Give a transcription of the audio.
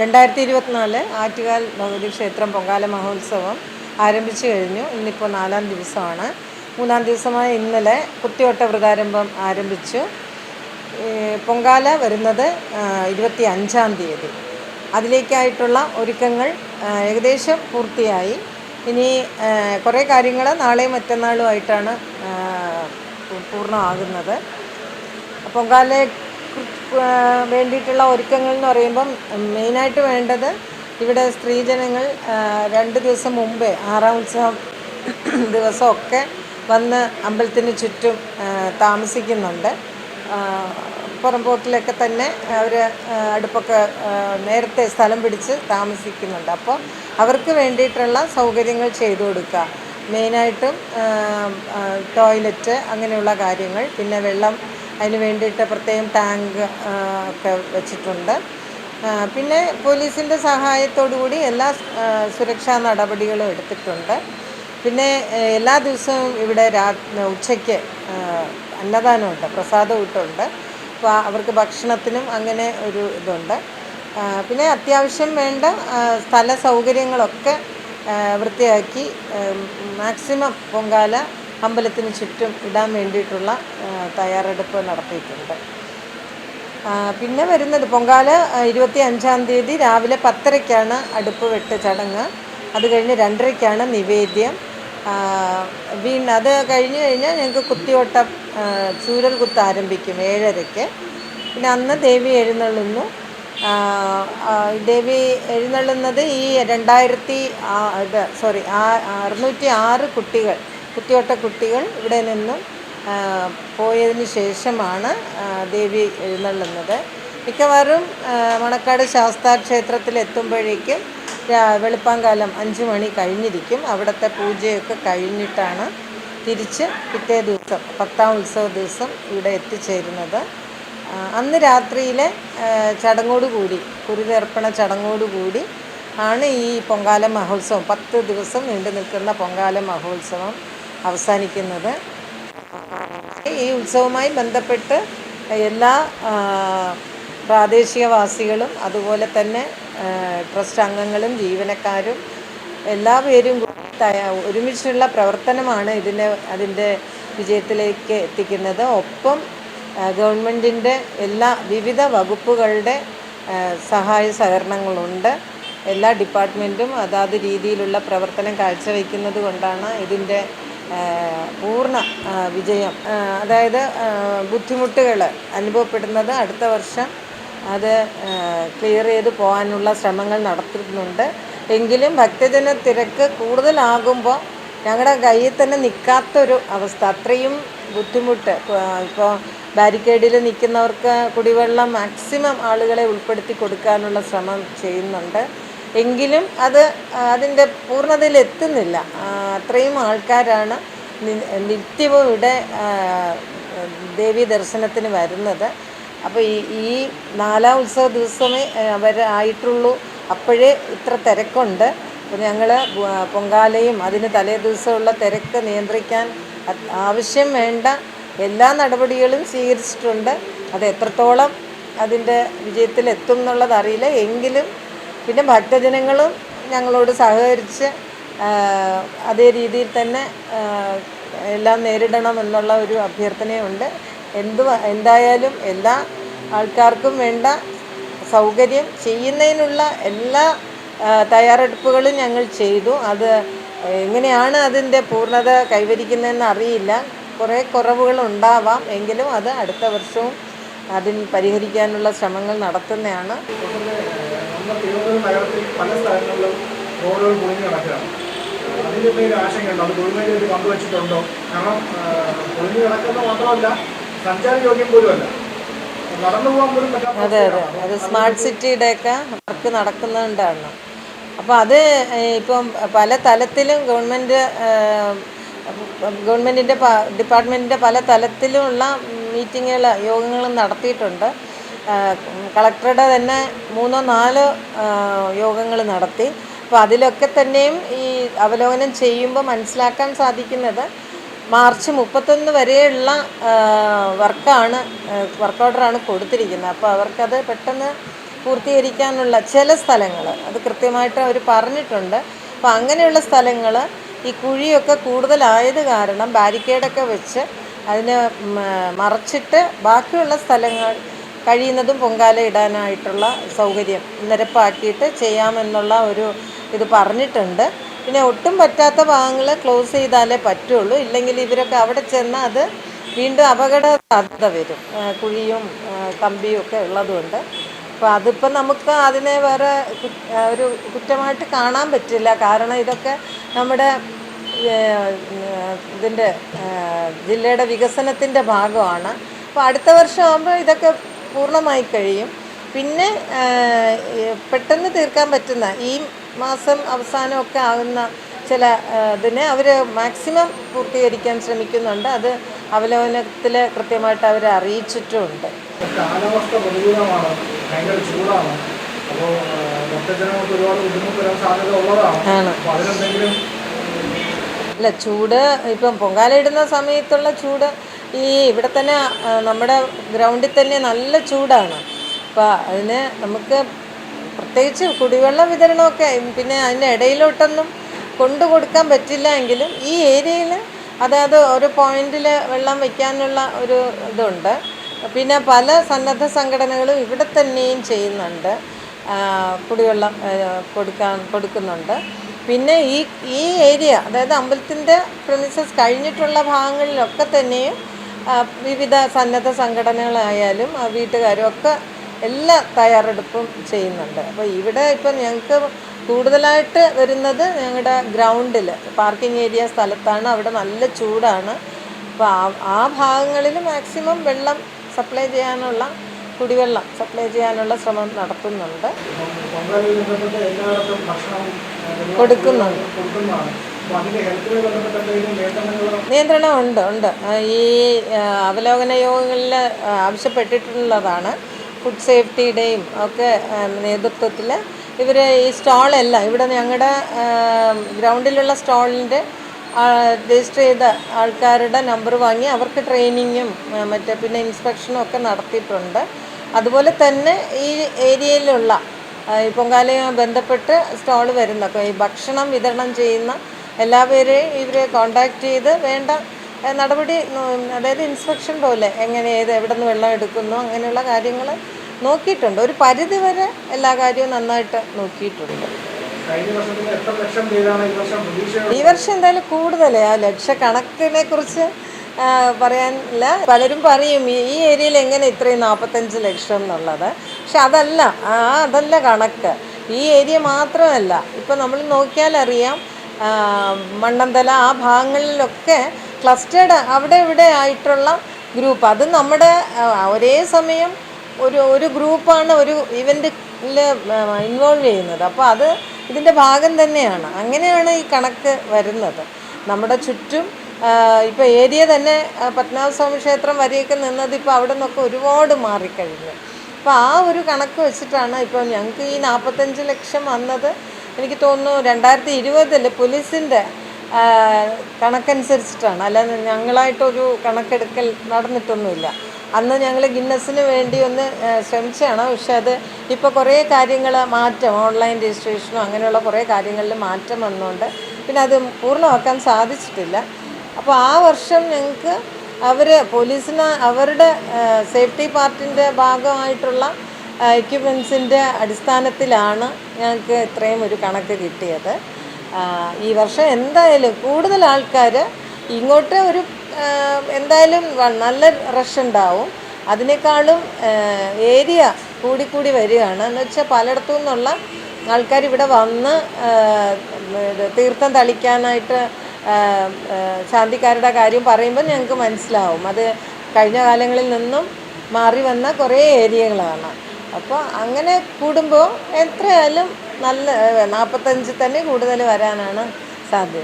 രണ്ടായിരത്തി ഇരുപത്തിനാല് ആറ്റുകാൽ ഭഗവതി ക്ഷേത്രം പൊങ്കാല മഹോത്സവം ആരംഭിച്ചു കഴിഞ്ഞു. ഇന്നിപ്പോൾ നാലാം ദിവസമാണ്. മൂന്നാം ദിവസമായ ഇന്നലെ കുത്തിയോട്ട വ്രതാരംഭം ആരംഭിച്ചു. പൊങ്കാല വരുന്നത് ഇരുപത്തി അഞ്ചാം തീയതി. അതിലേക്കായിട്ടുള്ള ഒരുക്കങ്ങൾ ഏകദേശം പൂർത്തിയായി. ഇനി കുറേ കാര്യങ്ങൾ നാളെയും മറ്റന്നാളുമായിട്ടാണ് പൂർണമാകുന്നത്. കുറിച്ച് വേണ്ടിയിട്ടുള്ള ഒരുക്കങ്ങൾ എന്ന് പറയുമ്പം മെയിനായിട്ട് വേണ്ടത് ഇവിടെ സ്ത്രീജനങ്ങൾ രണ്ട് ദിവസം മുമ്പേ ആറാം ഉത്സവം ദിവസമൊക്കെ വന്ന് അമ്പലത്തിന് ചുറ്റും താമസിക്കുന്നുണ്ട്. പുറംപോട്ടിലൊക്കെ തന്നെ അവർ അടുപ്പൊക്കെ നേരത്തെ സ്ഥലം പിടിച്ച് താമസിക്കുന്നുണ്ട്. അപ്പോൾ അവർക്ക് വേണ്ടിയിട്ടുള്ള സൗകര്യങ്ങൾ ചെയ്തു കൊടുക്കുക. മെയിനായിട്ടും ടോയ്ലറ്റ് അങ്ങനെയുള്ള കാര്യങ്ങൾ പിന്നെ വെള്ളം അതിന് വേണ്ടിയിട്ട് പ്രത്യേകം ടാങ്ക് ഒക്കെ വെച്ചിട്ടുണ്ട്. പിന്നെ പോലീസിന്റെ സഹായത്തോടു കൂടി എല്ലാ സുരക്ഷാ നടപടികളും എടുത്തിട്ടുണ്ട്. പിന്നെ എല്ലാ ദിവസവും ഇവിടെ രാ ഉച്ചയ്ക്ക് അന്നദാനമുണ്ട് പ്രസാദം ഇട്ടുണ്ട് അപ്പോൾ അവർക്ക് ഭക്ഷണത്തിനും അങ്ങനെ ഒരു ഇതുണ്ട്. പിന്നെ അത്യാവശ്യം വേണ്ട സ്ഥല സൗകര്യങ്ങളൊക്കെ വൃത്തിയാക്കി മാക്സിമം പൊങ്കാല അമ്പലത്തിന് ചുറ്റും ഇടാൻ വേണ്ടിയിട്ടുള്ള തയ്യാറെടുപ്പ് നടത്തിയിട്ടുണ്ട്. പിന്നെ വരുന്നത് പൊങ്കാല ഇരുപത്തി അഞ്ചാം തീയതി രാവിലെ പത്തരയ്ക്കാണ് അടുപ്പ് വെട്ട് ചടങ്ങ്. അത് കഴിഞ്ഞ് രണ്ടരയ്ക്കാണ് നിവേദ്യം. വീ അത് കഴിഞ്ഞ് കഴിഞ്ഞാൽ ഞങ്ങൾക്ക് കുത്തിയോട്ടം ചൂരൽ കുത്ത് ആരംഭിക്കും ഏഴരയ്ക്ക്. പിന്നെ അന്ന് ദേവി എഴുന്നള്ളുന്നു. ദേവി എഴുന്നള്ളുന്നത് ഈ രണ്ടായിരത്തി ഇത് സോറി ആ അറുന്നൂറ്റി ആറ് കുട്ടികൾ കുത്തിയോട്ട കുട്ടികൾ ഇവിടെ നിന്നും പോയതിന് ശേഷമാണ് ദേവി എഴുന്നള്ളുന്നത്. മിക്കവാറും മണക്കാട് ശാസ്താ ക്ഷേത്രത്തിൽ എത്തുമ്പോഴേക്കും വെളുപ്പാങ്കാലം അഞ്ച് മണി കഴിഞ്ഞിരിക്കും. അവിടുത്തെ പൂജയൊക്കെ കഴിഞ്ഞിട്ടാണ് തിരിച്ച് പിറ്റേ ദിവസം പത്താം ഉത്സവ ദിവസം ഇവിടെ എത്തിച്ചേരുന്നത്. അന്ന് രാത്രിയിലെ ചടങ്ങോടുകൂടി കുരുതർപ്പണ ചടങ്ങോടുകൂടി ആണ് ഈ പൊങ്കാല മഹോത്സവം. പത്ത് ദിവസം നീണ്ടു നിൽക്കുന്ന പൊങ്കാല മഹോത്സവം. അവസാനിക്കുന്നത്. ഈ ഉത്സവവുമായി ബന്ധപ്പെട്ട് എല്ലാ പ്രാദേശികവാസികളും അതുപോലെ തന്നെ ട്രസ്റ്റ് അംഗങ്ങളും ജീവനക്കാരും എല്ലാ പേരും ഒരുമിച്ചുള്ള പ്രവർത്തനമാണ് ഇതിനെ അതിന്റെ വിജയത്തിലേക്ക് എത്തിക്കുന്നത്. ഒപ്പം ഗവൺമെന്റിന്റെ എല്ലാ വിവിധ വകുപ്പുകളുടെ സഹായ സഹകരണങ്ങളുണ്ട്. എല്ലാ ഡിപ്പാർട്ട്മെന്റും അതാത് രീതിയിലുള്ള പ്രവർത്തനം കാഴ്ചവെക്കുന്നത് കൊണ്ടാണ് ഇതിന്റെ പൂർണ വിജയം. അതായത് ബുദ്ധിമുട്ടുകൾ അനുഭവപ്പെടുന്നത് അടുത്ത വർഷം അത് ക്ലിയർ ചെയ്ത് പോകാനുള്ള ശ്രമങ്ങൾ നടത്തുന്നുണ്ട്. എങ്കിലും ഭക്തജന തിരക്ക് കൂടുതലാകുമ്പോൾ ഞങ്ങളുടെ കയ്യിൽ തന്നെ നിൽക്കാത്തൊരു അവസ്ഥ. അത്രയും ബുദ്ധിമുട്ട്. ഇപ്പോൾ ബാരിക്കേഡിൽ നിൽക്കുന്നവർക്ക് കുടിവെള്ളം മാക്സിമം ആളുകളെ ഉൾപ്പെടുത്തി കൊടുക്കാനുള്ള ശ്രമം ചെയ്യുന്നുണ്ട്. എങ്കിലും അത് അതിന്റെ പൂർണതയിൽ എത്തുന്നില്ല. അത്രയും ആൾക്കാരാണ് നിത്യവും ഇവിടെ ദേവീ ദർശനത്തിന് വരുന്നത്. അപ്പോൾ ഈ ഈ നാലാം ഉത്സവ ദിവസമേ അവർ ആയിട്ടുള്ളൂ. അപ്പോഴേ ഇത്ര തിരക്കുണ്ട്. അപ്പോൾ ഞങ്ങൾ പൊങ്കാലയും അതിന് തലേ ദിവസമുള്ള തിരക്ക് നിയന്ത്രിക്കാൻ ആവശ്യം വേണ്ട എല്ലാ നടപടികളും സ്വീകരിച്ചിട്ടുണ്ട്. അത് എത്രത്തോളം അതിന്റെ വിജയത്തിലെത്തും എന്നുള്ളത് അറിയില്ല. എങ്കിലും പിന്നെ ഭക്തജനങ്ങളും ഞങ്ങളോട് സഹകരിച്ച് അതേ രീതിയിൽ തന്നെ എല്ലാം നേരിടണമെന്നുള്ള ഒരു അഭ്യർത്ഥനയുണ്ട്. എന്ത് എന്തായാലും എല്ലാ ആൾക്കാർക്കും വേണ്ട സൗകര്യം ചെയ്യുന്നതിനുള്ള എല്ലാ തയ്യാറെടുപ്പുകളും ഞങ്ങൾ ചെയ്തു. അത് എങ്ങനെയാണ് അതിന്റെ പൂർണത കൈവരിക്കുന്നതെന്ന് അറിയില്ല. കുറേ കുറവുകൾ ഉണ്ടാവാം. എങ്കിലും അത് അടുത്ത വർഷവും അതിന് പരിഹരിക്കാനുള്ള ശ്രമങ്ങൾ നടത്തുന്നതാണ്. നമ്മുടെ തിരുവനന്തപുരം നഗരത്തിൽ പല സ്ഥലങ്ങളിലും റോഡുകൾ പൊളിഞ്ഞു കിടക്കുകയാണ് അതിന്റെ പേര് ആശങ്കയുണ്ട്. അത് ഗവൺമെന്റ് പങ്കുവച്ചിട്ടുണ്ടോ? കാരണം പൊളിഞ്ഞ് കിടക്കുന്ന മാത്രമല്ല സഞ്ചാരയോഗ്യം പോലുമല്ല അതെ അതെ. അത് സ്മാർട്ട് സിറ്റിയുടെയൊക്കെ വർക്ക് നടക്കുന്നുണ്ടാണ് അപ്പോൾ അത് ഇപ്പം പല തലത്തിലും ഗവൺമെന്റ് ഗവൺമെന്റിന്റെ ഡിപ്പാർട്ട്മെന്റിന്റെ പല തലത്തിലുമുള്ള മീറ്റിങ്ങുകൾ യോഗങ്ങളും നടത്തിയിട്ടുണ്ട്. കളക്ടറുടെ തന്നെ മൂന്നോ നാലോ യോഗങ്ങൾ നടത്തി. അപ്പോൾ അതിലൊക്കെ തന്നെയും ഈ അവലോകനം ചെയ്യുമ്പോൾ മനസ്സിലാക്കാൻ സാധിക്കുന്നത് മാർച്ച് മുപ്പത്തൊന്ന് വരെയുള്ള വർക്കാണ് വർക്ക് ഓർഡറാണ് കൊടുത്തിരിക്കുന്നത്. അപ്പോൾ അവർക്കത് പെട്ടെന്ന് പൂർത്തീകരിക്കാനുള്ള ചില സ്ഥലങ്ങൾ അത് കൃത്യമായിട്ട് അവർ പറഞ്ഞിട്ടുണ്ട്. അപ്പോൾ അങ്ങനെയുള്ള സ്ഥലങ്ങൾ ഈ കുഴിയൊക്കെ കൂടുതലായത് കാരണം ബാരിക്കേഡൊക്കെ വെച്ച് അതിനെ മറച്ചിട്ട് ബാക്കിയുള്ള സ്ഥലങ്ങൾ കഴിയുന്നതും പൊങ്കാല ഇടാനായിട്ടുള്ള സൗകര്യം നിരപ്പാക്കിയിട്ട് ചെയ്യാമെന്നുള്ള ഒരു ഇത് പറഞ്ഞിട്ടുണ്ട്. പിന്നെ ഒട്ടും പറ്റാത്ത ഭാഗങ്ങൾ ക്ലോസ് ചെയ്താലേ പറ്റുള്ളൂ. ഇല്ലെങ്കിൽ ഇവരൊക്കെ അവിടെ ചെന്ന് അത് വീണ്ടും അപകട സാധ്യത വരും കുഴിയും കമ്പിയും ഒക്കെ ഉള്ളതുകൊണ്ട്. അപ്പോൾ അതിപ്പോൾ നമുക്ക് അതിനെ വേറെ ഒരു കുറ്റമായിട്ട് കാണാൻ പറ്റില്ല. കാരണം ഇതൊക്കെ നമ്മുടെ ഇതിന്റെ ജില്ലയുടെ വികസനത്തിന്റെ ഭാഗമാണ്. അപ്പോൾ അടുത്ത വർഷം ആകുമ്പോൾ ഇതൊക്കെ പൂർണമായി കഴിയും. പിന്നെ പെട്ടെന്ന് തീർക്കാൻ പറ്റുന്ന ഈ മാസം അവസാനമൊക്കെ ആകുന്ന ചില ഇതിനെ അവർ മാക്സിമം പൂർത്തീകരിക്കാൻ ശ്രമിക്കുന്നുണ്ട്. അത് അവലോകനത്തിൽ കൃത്യമായിട്ട് അവരെ അറിയിച്ചിട്ടുമുണ്ട് കാലാവസ്ഥ പ്രതികൂലമാണ്. ഭയങ്കര ചൂടാണ്. അപ്പോൾ ഭക്തജനങ്ങൾക്ക് ഒരുപാട് ബുദ്ധിമുട്ട് വരാൻ സാധ്യത ഉള്ളതാണ്. അപ്പോൾ അതിനെന്തെങ്കിലും അല്ല ചൂട് ഇപ്പം പൊങ്കാലയിടുന്ന സമയത്തുള്ള ചൂട് ഈ ഇവിടെ തന്നെ നമ്മുടെ ഗ്രൗണ്ടിൽ തന്നെ നല്ല ചൂടാണ്. അപ്പോൾ അതിന് നമുക്ക് പ്രത്യേകിച്ച് കുടിവെള്ള വിതരണമൊക്കെ പിന്നെ അതിന്റെ ഇടയിലോട്ടൊന്നും കൊണ്ടു കൊടുക്കാൻ പറ്റില്ല എങ്കിലും ഈ ഏരിയയിൽ അതായത് ഒരു പോയിന്റിൽ വെള്ളം വയ്ക്കാനുള്ള ഒരു ഇതുണ്ട്. പിന്നെ പല സന്നദ്ധ സംഘടനകളും ഇവിടെ തന്നെയും ചെയ്യുന്നുണ്ട്. കുടിവെള്ളം കൊടുക്കാൻ കൊടുക്കുന്നുണ്ട്. പിന്നെ ഈ ഈ ഏരിയ അതായത് അമ്പലത്തിന്റെ പ്രിമിസസ് കഴിഞ്ഞിട്ടുള്ള ഭാഗങ്ങളിലൊക്കെ തന്നെയും വിവിധ സന്നദ്ധ സംഘടനകളായാലും ആ, വീട്ടുകാരും ഒക്കെ എല്ലാ തയ്യാറെടുപ്പും ചെയ്യുന്നുണ്ട്. അപ്പോൾ ഇവിടെ ഇപ്പം ഞങ്ങൾക്ക് കൂടുതലായിട്ട് വരുന്നത് ഞങ്ങളുടെ ഗ്രൗണ്ടിൽ പാർക്കിംഗ് ഏരിയ സ്ഥലത്താണ്. അവിടെ നല്ല ചൂടാണ്. അപ്പോൾ ആ ആ ഭാഗങ്ങളിൽ മാക്സിമം വെള്ളം സപ്ലൈ ചെയ്യാനുള്ള കുടിവെള്ളം സപ്ലൈ ചെയ്യാനുള്ള ശ്രമം നടത്തുന്നുണ്ട്. കൊടുക്കുന്നുണ്ട്. നിയന്ത്രണം ഉണ്ട്. ഉണ്ട് ഈ അവലോകന യോഗങ്ങളിൽ ആവശ്യപ്പെട്ടിട്ടുള്ളതാണ്. ഫുഡ് സേഫ്റ്റിയുടെയും ഒക്കെ നേതൃത്വത്തിൽ ഇവർ ഈ സ്റ്റാളല്ല ഇവിടെ ഞങ്ങളുടെ ഗ്രൗണ്ടിലുള്ള സ്റ്റാളിന്റെ രജിസ്റ്റർ ചെയ്ത ആൾക്കാരുടെ നമ്പർ വാങ്ങി അവർക്ക് ട്രെയിനിങ്ങും മറ്റേ പിന്നെ ഇൻസ്പെക്ഷനും ഒക്കെ നടത്തിയിട്ടുണ്ട്. അതുപോലെ തന്നെ ഈ ഏരിയയിലുള്ള ഈ പൊങ്കാലയുമായി ബന്ധപ്പെട്ട് സ്റ്റാൾ വരുന്ന ഈ ഭക്ഷണം വിതരണം ചെയ്യുന്ന എല്ലാവരെയും ഇവരെ കോണ്ടാക്ട് ചെയ്ത് വേണ്ട നടപടി അതായത് ഇൻസ്പെക്ഷൻ പോലെ എങ്ങനെ ഏത് എവിടെ നിന്ന് വെള്ളം എടുക്കുന്നു അങ്ങനെയുള്ള കാര്യങ്ങൾ നോക്കിയിട്ടുണ്ട്. ഒരു പരിധി വരെ എല്ലാ കാര്യവും നന്നായിട്ട് നോക്കിയിട്ടുണ്ട്. ഈ വർഷം എന്തായാലും കൂടുതലേ. ആ ലക്ഷക്കണക്കിനെ കുറിച്ച് പറയാനില്ല. പലരും പറയും ഈ ഏരിയയിൽ എങ്ങനെ ഇത്രയും നാൽപ്പത്തഞ്ച് ലക്ഷം എന്നുള്ളത്? പക്ഷെ അതല്ല ആ അതല്ല കണക്ക്. ഈ ഏരിയ മാത്രമല്ല. ഇപ്പം നമ്മൾ നോക്കിയാൽ അറിയാം മണ്ണന്തല ആ ഭാഗങ്ങളിലൊക്കെ ക്ലസ്റ്റേഡ് അവിടെ ഇവിടെ ആയിട്ടുള്ള ഗ്രൂപ്പ് അത് നമ്മുടെ ഒരേ സമയം ഒരു ഒരു ഗ്രൂപ്പാണ് ഒരു ഇവന്റിൽ ഇൻവോൾവ് ചെയ്യുന്നത്. അപ്പോൾ അത് ഇതിന്റെ ഭാഗം തന്നെയാണ്. അങ്ങനെയാണ് ഈ കണക്ക് വരുന്നത്. നമ്മുടെ ചുറ്റും ഇപ്പോൾ ഏരിയ തന്നെ പത്മനാഭസ്വാമി ക്ഷേത്രം വരെയൊക്കെ നിന്നത് ഇപ്പോൾ അവിടെ നിന്നൊക്കെ ഒരുപാട് മാറിക്കഴിഞ്ഞു. അപ്പോൾ ആ ഒരു കണക്ക് വെച്ചിട്ടാണ് ഇപ്പോൾ ഞങ്ങൾക്ക് ഈ നാൽപ്പത്തഞ്ച് ലക്ഷം വന്നത്. എനിക്ക് തോന്നുന്നു രണ്ടായിരത്തി ഇരുപതിൽ പോലീസിന്റെ കണക്കനുസരിച്ചിട്ടാണ്. അല്ലാതെ ഞങ്ങളായിട്ടൊരു കണക്കെടുക്കൽ നടന്നിട്ടൊന്നുമില്ല. അന്ന് ഞങ്ങൾ ഗിന്നസിന് വേണ്ടി ഒന്ന് ശ്രമിച്ചതാണ്. പക്ഷെ അത് ഇപ്പോൾ കുറേ കാര്യങ്ങൾ മാറ്റം ഓൺലൈൻ രജിസ്ട്രേഷനും അങ്ങനെയുള്ള കുറേ കാര്യങ്ങളിൽ മാറ്റം വന്നുകൊണ്ട് പിന്നെ അത് പൂർണമാക്കാൻ സാധിച്ചിട്ടില്ല. അപ്പോൾ ആ വർഷം ഞങ്ങൾക്ക് അവർ പോലീസിന് അവരുടെ സേഫ്റ്റി പാർട്ടിന്റെ ഭാഗമായിട്ടുള്ള എക്യുപ്മെൻസിന്റെ അടിസ്ഥാനത്തിലാണ് ഞങ്ങൾക്ക് ഇത്രയും ഒരു കണക്ക് കിട്ടിയത്. ഈ വർഷം എന്തായാലും കൂടുതൽ ആൾക്കാർ ഇങ്ങോട്ട് ഒരു എന്തായാലും നല്ല റഷ് ഉണ്ടാവും. അതിനേക്കാളും ഏരിയ കൂടിക്കൂടി വരികയാണ്. എന്ന് വെച്ചാൽ പലയിടത്തു നിന്നുള്ള ആൾക്കാർ ഇവിടെ വന്ന് തീർത്ഥം തളിക്കാനായിട്ട് ശാന്തിക്കാരുടെ കാര്യം പറയുമ്പോൾ ഞങ്ങൾക്ക് മനസ്സിലാവും. അത് കഴിഞ്ഞ കാലങ്ങളിൽ നിന്നും മാറി വന്ന കുറേ ഏരിയകളാണ്. അപ്പോൾ അങ്ങനെ കൂടുമ്പോൾ എത്രയായാലും നല്ല നാൽപ്പത്തഞ്ചിൽ തന്നെ കൂടുതൽ വരാനാണ് സാധ്യത.